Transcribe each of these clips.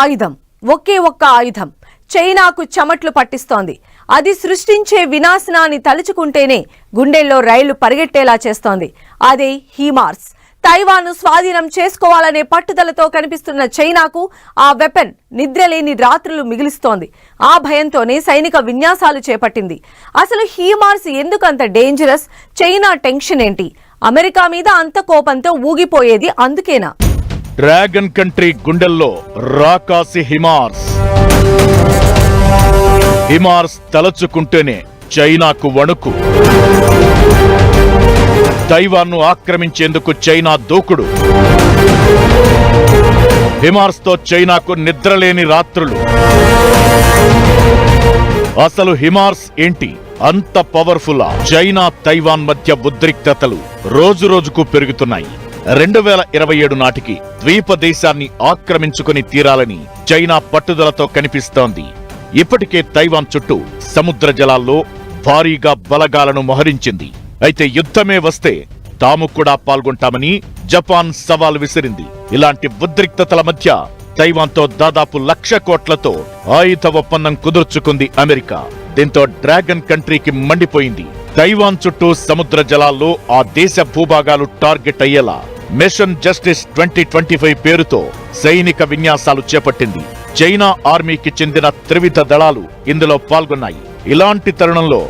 ఆయుధం. ఒకే ఒక్క ఆయుధం. చైనాకు చెమట్లు పట్టిస్తోంది. అది సృష్టించే వినాశనాన్ని తలుచుకుంటేనే గుండెల్లో రైళ్ళు పరిగెట్టేలా చేస్తోంది. అదే హీమార్స్. తైవాన్ను స్వాధీనం చేసుకోవాలనే పట్టుదలతో కనిపిస్తున్న చైనాకు ఆ వెపన్ నిద్రలేని రాత్రులు మిగిలిస్తోంది. ఆ భయంతోనే సైనిక విన్యాసాలు చేపట్టింది. అసలు హీమార్స్ ఎందుకంత డేంజరస్? చైనా టెన్షన్ ఏంటి? అమెరికా మీద అంత కోపంతో ఊగిపోయేది అందుకేనా? డ్రాగన్ కంట్రీ గుండెల్లో రాకాసి హిమార్స్. హిమార్స్ తలచుకుంటేనే చైనాకు వణుకు. తైవాన్ను ఆక్రమించేందుకు చైనా దూకుడు. హిమార్స్తో చైనాకు నిద్రలేని రాత్రులు. అసలు హిమార్స్ ఏంటి? అంత పవర్ఫుల్. చైనా తైవాన్ మధ్య ఉద్రిక్తతలు రోజు రోజుకు పెరుగుతున్నాయి. రెండు వేల ఇరవై ఏడు నాటికి ద్వీప దేశాన్ని ఆక్రమించుకుని తీరాలని చైనా పట్టుదలతో కనిపిస్తోంది. ఇప్పటికే తైవాన్ చుట్టూ సముద్ర జలాల్లో భారీగా బలగాలను మోహరించింది. అయితే యుద్ధమే వస్తే తాము కూడా పాల్గొంటామని జపాన్ సవాల్ విసిరింది. ఇలాంటి ఉద్రిక్తతల మధ్య తైవాన్తో దాదాపు లక్ష కోట్లతో ఆయుధ ఒప్పందం కుదుర్చుకుంది అమెరికా. దీంతో డ్రాగన్ కంట్రీకి మండిపోయింది. తైవాన్ చుట్టూ సముద్ర జలాల్లో ఆ దేశ భూభాగాలు టార్గెట్ అయ్యేలా mission justice twenty twenty five పేరుతో సైనిక విన్యాసాలు చేపట్టింది. చైనా ఆర్మీకి చెందిన త్రివిధ దళాలు ఇందులో పాల్గొన్నాయి. ఇలాంటి తరుణంలో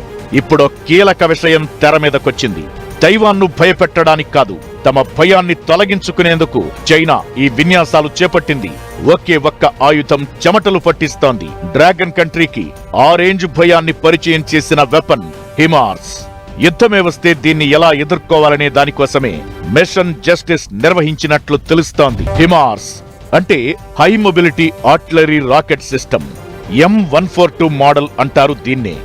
ఇప్పుడు కీలక విషయం తెర మీదకొచ్చింది. తైవాన్ను భయపెట్టడానికి కాదు తమ భయాన్ని తొలగించుకునేందుకు చైనా ఈ విన్యాసాలు చేపట్టింది. ఒకే ఒక్క ఆయుధం చెమటలు పట్టిస్తోంది. డ్రాగన్ కంట్రీకి ఆ రేంజ్ భయాన్ని పరిచయం చేసిన వెపన్ హిమార్స్ యుద్ధమే వస్తే దీన్ని ఎలా ఎదుర్కోవాలనే దానికోసమే మిషన్ జస్టిస్ నిర్వహించినట్లు తెలుస్తోంది హిమార్స్ అంటే high mobility artillery rocket system. M one four two model అంటారు దీన్నే.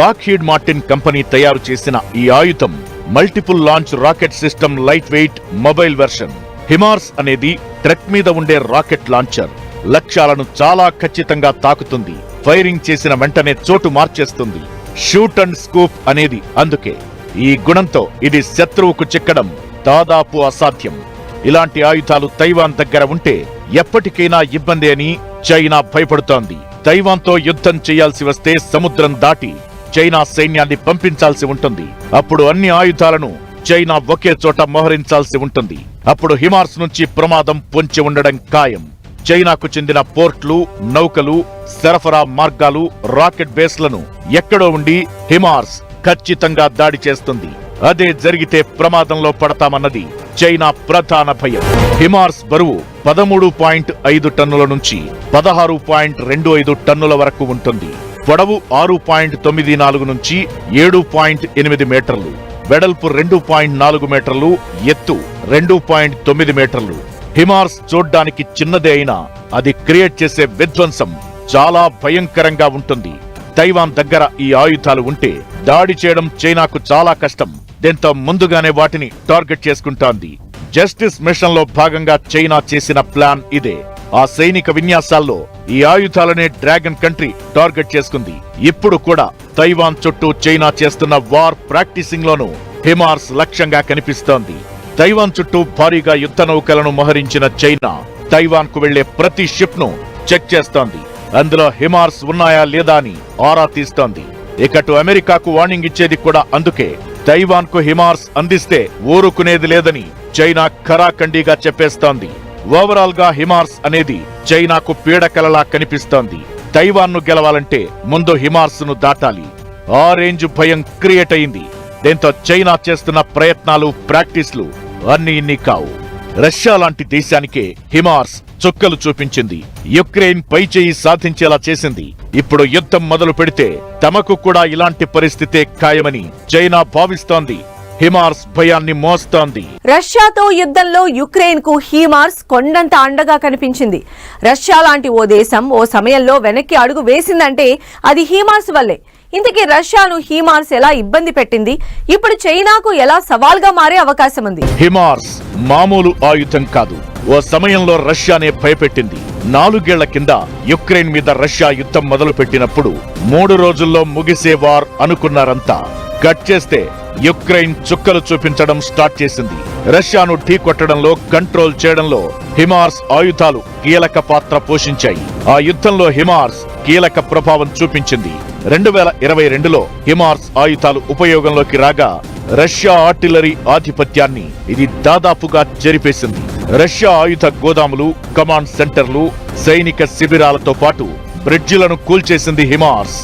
లాక్హీడ్ మార్టిన్ కంపెనీ తయారు చేసిన ఈ ఆయుధం multiple launch rocket system light weight mobile version. HIMARS అనేది ట్రక్ మీద ఉండే రాకెట్ లాంచర్. లక్ష్యాలను చాలా ఖచ్చితంగా తాకుతుంది. ఫైరింగ్ చేసిన వెంటనే చోటు మార్చేస్తుంది. షూట్ అండ్ స్కూప్ అనేది అందుకే ఈ గుణంతో ఇది శత్రువుకు చిక్కడం దాదాపు అసాధ్యం. ఇలాంటి ఆయుధాలు తైవాన్ దగ్గర ఉంటే ఎప్పటికైనా ఇబ్బంది అని చైనా భయపడుతోంది. తైవాన్తో యుద్ధం చేయాల్సి వస్తే సముద్రం దాటి చైనా సైన్యాన్ని పంపించాల్సి ఉంటుంది. అప్పుడు అన్ని ఆయుధాలను చైనా ఒకే చోట మోహరించాల్సి ఉంటుంది. అప్పుడు హిమార్స్ నుంచి ప్రమాదం పొంచి ఉండడం ఖాయం. చైనాకు చెందిన పోర్ట్లు నౌకలు సరఫరా మార్గాలు రాకెట్ బేస్లను ఎక్కడో ఉండి హిమార్స్ ఖచ్చితంగా దాడి చేస్తుంది. అదే జరిగితే ప్రమాదంలో పడతామన్నది చైనా ప్రధాన భయం. హిమార్స్ బరువు పదమూడు పాయింట్ ఐదు టన్నుల నుంచి పదహారు పాయింట్ రెండు ఐదు టన్నుల వరకు ఉంటుంది. పొడవు ఆరు పాయింట్ తొమ్మిది నాలుగు నుంచి ఏడు పాయింట్ ఎనిమిది మీటర్లు. వెడల్పు రెండు పాయింట్ నాలుగు మీటర్లు. ఎత్తు రెండు పాయింట్ తొమ్మిది మీటర్లు. హిమార్స్ చూడ్డానికి చిన్నదే అయినా అది క్రియేట్ చేసే విధ్వంసం చాలా భయంకరంగా ఉంటుంది. తైవాన్ దగ్గర ఈ ఆయుధాలు ఉంటే దాడి చేయడం చైనాకు చాలా కష్టం. దీంతో ముందుగానే వాటిని టార్గెట్ చేసుకుంటోంది. జస్టిస్ మిషన్లో భాగంగా చైనా చేసిన ప్లాన్ ఇదే. ఆ సైనిక విన్యాసాల్లో ఈ ఆయుధాలనే డ్రాగన్ కంట్రీ టార్గెట్ చేసుకుంది. ఇప్పుడు కూడా తైవాన్ చుట్టూ చైనా చేస్తున్న వార్ ప్రాక్టీసింగ్ లోనూ హిమార్స్ లక్ష్యంగా కనిపిస్తోంది. తైవాన్ చుట్టూ భారీగా యుద్ధ నౌకలను మోహరించిన చైనా తైవాన్కు వెళ్ళే ప్రతి షిప్ను చెక్ చేస్తోంది. అందులో హిమార్స్ ఉన్నాయా లేదా అని ఆరా తీస్తోంది. ఇకటు అమెరికాకు వార్నింగ్ ఇచ్చేది కూడా అందుకే తైవాన్కు హిమార్స్ అందిస్తే ఊరుకునేది లేదని చైనా ఖరాఖండీగా చెప్పేస్తోంది. ఓవరాల్గా హిమార్స్ అనేది చైనాకు పీడకలలా కనిపిస్తోంది. తైవాన్ను గెలవాలంటే ముందు హిమార్స్ను దాటాలి. ఆ రేంజ్ భయం క్రియేట్ అయింది. దీంతో చైనా చేస్తున్న ప్రయత్నాలు ప్రాక్టీస్లు అన్ని ఇన్ని కావు రష్యా లాంటి దేశానికే హిమార్స్ చుక్కలు చూపించింది. యుక్రెయిన్ పైచేయి సాధించేలా చేసింది. ఇప్పుడు యుద్ధం మొదలు పెడితే తమకు కూడా ఇలాంటి పరిస్థితే ఖాయమని చైనా భావిస్తోంది. హిమార్స్ భయాన్ని మోస్తోంది. రష్యాతో యుద్ధంలో యుక్రెయిన్కు హిమార్స్ కొండంత అండగా కనిపించింది. రష్యా లాంటి ఓ దేశం ఓ సమయంలో వెనక్కి అడుగు వేసిందంటే అది హిమార్స్ వల్లే. ఇంతకీ రష్యాను హీమార్స్ ఎలా ఇబ్బంది పెట్టింది? ఇప్పుడు చైనాకు ఎలా సవాల్గా మారే అవకాశం ఉంది? హిమార్స్ మామూలు ఆయుధం కాదు. ఓ సమయంలో రష్యానే భయపెట్టింది. నాలుగేళ్ళ కింద యుక్రెయిన్ మీద రష్యా యుద్ధం మొదలు పెట్టినప్పుడు మూడు రోజుల్లో ముగిసే వార్ అనుకున్నారంతా. కట్ చేస్తే యుక్రెయిన్ చుక్కలు చూపించడం స్టార్ట్ చేసింది. రష్యాను ఢీకొట్టడంలో కంట్రోల్ చేయడంలో హిమార్స్ ఆయుధాలు కీలక పాత్ర పోషించాయి. ఆ యుద్ధంలో హిమార్స్ కీలక ప్రభావం చూపించింది. రెండు వేల ఇరవై రెండులో హిమార్స్ ఆయుధాలు ఉపయోగంలోకి రాగా రష్యా ఆర్టిలరీ ఆధిపత్యాన్ని ఇది దాదాపుగా చెరిపేసింది రష్యా ఆయుధ గోదాములు కమాండ్ సెంటర్లు సైనిక శిబిరాలతో పాటు బ్రిడ్జిలను కూల్చేసింది హిమార్స్.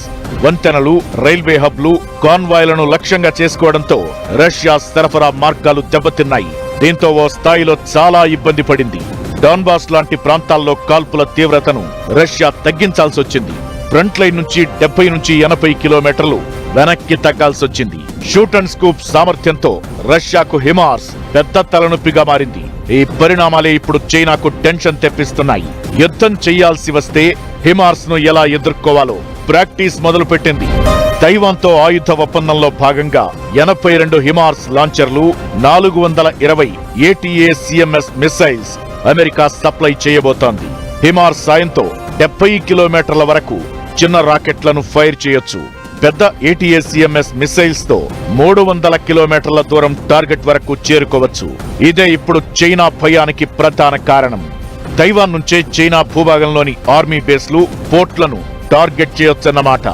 వంతెనలు రైల్వే హబ్లు కాన్వాయ్లను లక్ష్యంగా చేసుకోవడంతో రష్యా సరఫరా మార్గాలు దెబ్బతిన్నాయి. దీంతో ఓ స్థాయిలో చాలా ఇబ్బంది పడింది. డాన్బాస్ లాంటి ప్రాంతాల్లో కాల్పుల తీవ్రతను రష్యా తగ్గించాల్సొచ్చింది. ఫ్రంట్ లైన్ నుంచి డెబ్బై నుంచి ఎనభై కిలోమీటర్లు వెనక్కి తగ్గాల్సొచ్చింది. షూట్ అండ్ స్కూప్ సామర్థ్యంతో రష్యాకు హిమార్స్ పెద్ద తలనొప్పిగా మారింది. ఈ పరిణామాలే ఇప్పుడు చైనాకు టెన్షన్ తెప్పిస్తున్నాయి. యుద్ధం చేయాల్సి వస్తే హిమార్స్ను ఎలా ఎదుర్కోవాలో ప్రాక్టీస్ మొదలుపెట్టింది. తైవాన్తో ఆయుధ ఒప్పందంలో భాగంగా ఎనభై రెండు హిమార్స్ లాంచర్లు నాలుగు వందల ఇరవై ATA CMS missiles America supply చేయబోతోంది. హిమార్స్ సాయంతో డెబ్బై కిలోమీటర్ల వరకు చిన్న రాకెట్లను ఫైర్ చేయొచ్చు. పెద్ద ఏటీఎస్సీఎంఎస్ మిసైల్స్తో మూడు వందల కిలోమీటర్ల దూరం టార్గెట్ వరకు చేరుకోవచ్చు. ఇదే ఇప్పుడు చైనా భయానికి ప్రధాన కారణం. తైవాన్ నుంచే చైనా భూభాగంలోని ఆర్మీ బేస్లు పోర్ట్లను టార్గెట్ చేయొచ్చన్నమాట.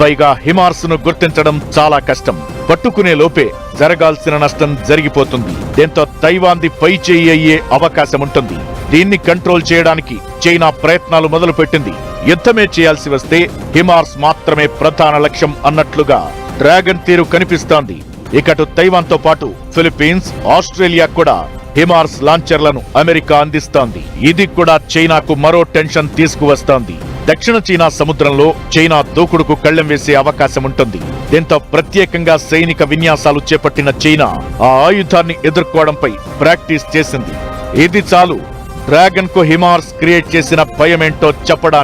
పైగా హిమార్స్ను గుర్తించడం చాలా కష్టం. పట్టుకునే లోపే జరగాల్సిన నష్టం జరిగిపోతుంది. దీంతో తైవాన్ది పై చేయి అయ్యే అవకాశం ఉంటుంది దీన్ని కంట్రోల్ చేయడానికి చైనా ప్రయత్నాలు మొదలుపెట్టింది. యుద్ధమే చేయాల్సి వస్తే హిమార్స్ మాత్రమే ప్రధాన లక్ష్యం అన్నట్లుగా డ్రాగన్ తీరు కనిపిస్తోంది. ఇకటు తైవాన్తో పాటు ఫిలిప్పీన్స్ ఆస్ట్రేలియా కూడా హిమార్స్ లాంచర్లను అమెరికా అందిస్తోంది. ఇది కూడా చైనాకు మరో టెన్షన్ తీసుకువస్తోంది. దక్షిణ చైనా సముద్రంలో చైనా దూకుడుకు కళ్ళెం వేసే అవకాశం ఉంటుంది. దీంతో ప్రత్యేకంగా సైనిక విన్యాసాలు చేపట్టిన చైనా ఆ ఆయుధాన్ని ఎదుర్కోవడంపై ప్రాక్టీస్ చేసింది. ఇది చాలు డ్రాగన్కు హిమార్స్ క్రియేట్ చేసిన భయమేంటో చెప్పడానికి